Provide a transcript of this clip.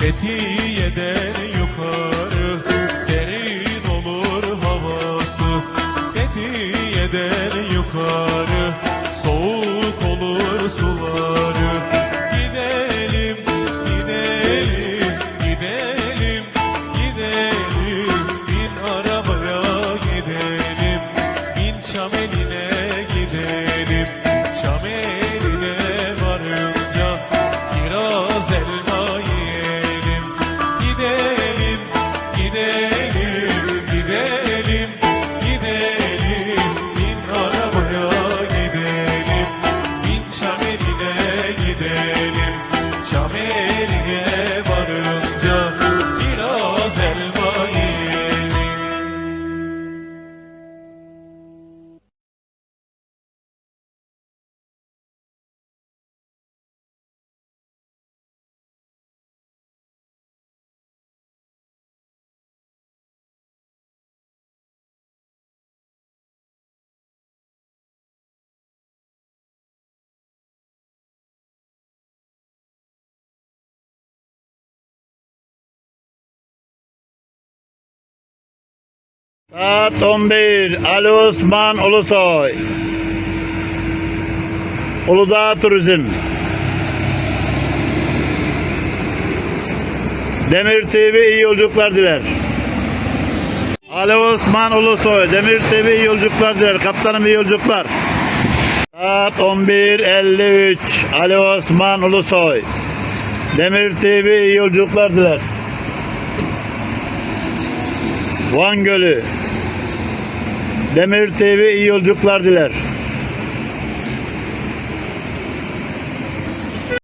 Fetih Saat 11 Ali Osman Ulusoy Uludağ Turizm Demir TV iyi yolculuklar diler. Ali Osman Ulusoy Demir TV iyi yolculuklar diler. Kaptanım iyi yolculuklar. Saat 11.53 Ali Osman Ulusoy Demir TV iyi yolculuklar diler. Van Gölü. Demir TV iyi yolculuklar diler.